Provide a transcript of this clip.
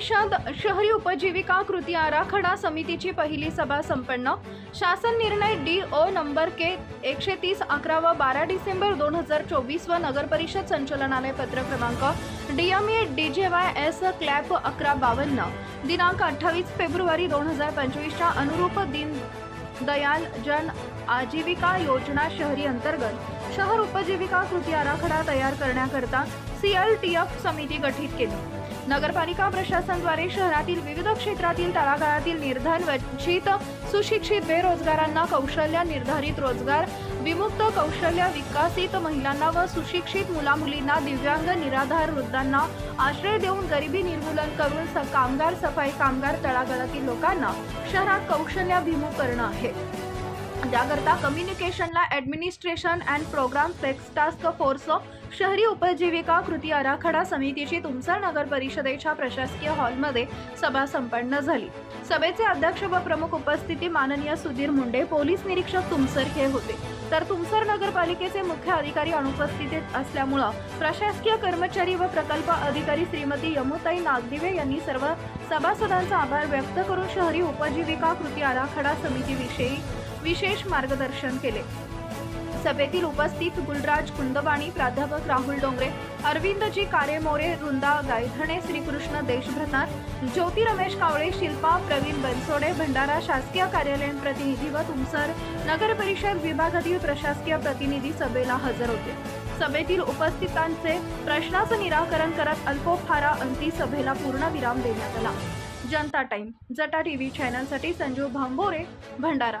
शहरी उपजीविका कृती आराखडा समितीची पहिली सभा संपन्न. शासन निर्णय डी ओ नंबर के एकशे तीस अकरा व बारा डिसेंबर दोन हजार चोवीस व नगर परिषद संचालनालय पत्र क्रमांक D M A D J Y S clap अकरा बावन्न. दिनांक अठ्ठावीस फेब्रुवारी दोन हजार पंचवीसच्या अनुरूप दिन दयाल जन आजीविका योजना शहरी अंतर्गत. शहर उपजीविका कृती आराखडा तयार करण्याकरता सी एल टी एफ समिती गठीत केली. नगरपालिका प्रशासनद्वारे शहरातील विविध क्षेत्रातील तळागाळातील निर्धन वंचित सुशिक्षित बेरोजगारांना कौशल्य निर्धारित रोजगार विमुक्त कौशल्य विकसित महिलांना व सुशिक्षित मुलामुलींना दिव्यांग निराधार वृद्धांना आश्रय देऊन गरिबी निर्मूलन करून स कामगार सफाई कामगार तळागाळातील लोकांना शहरात कौशल्याभिमुख करणं आहे. त्याकरता कम्युनिकेशनला ॲडमिनिस्ट्रेशन अँड प्रोग्राम सेक्स टास्क फोर्स शहरी उपजीविका कृती आराखडा समितीची तुमसर नगर परिषदेच्या प्रशासकीय हॉलमध्ये सभा संपन्न झाली. सभेचे अध्यक्ष व प्रमुख उपस्थिती माननीय सुधीर मुंडे पोलीस निरीक्षक तुमसर हे होते. तर तुमसर नगरपालिकेचे मुख्य अधिकारी अनुपस्थितीत असल्यामुळं प्रशासकीय कर्मचारी व प्रकल्प अधिकारी श्रीमती यमुताई नागदिवे यांनी सर्व सभासदांचा आभार व्यक्त करून शहरी उपजीविका कृती आराखडा समितीविषयी विशेष मार्गदर्शन केले. सभेतील उपस्थित गुलराज कुंदवाणी प्राध्यापक राहुल डोंगरे अरविंदजी कारेमोरे वृंदा गायधणे श्रीकृष्ण देशभ्रतार ज्योती रमेश कावळे शिल्पा प्रवीण बनसोडे भंडारा शासकीय कार्यालयीन प्रतिनिधी व तुमसर नगर परिषद विभागातील प्रशासकीय प्रतिनिधी सभेला हजर होते. सभेतील उपस्थितांचे प्रश्नाचं निराकरण करत अल्पोफारा अंती सभेला पूर्णविराम देण्यात आला. जनता टाइम जटा टीव्ही चॅनलसाठी Sanjeev Bhambore Bhandara.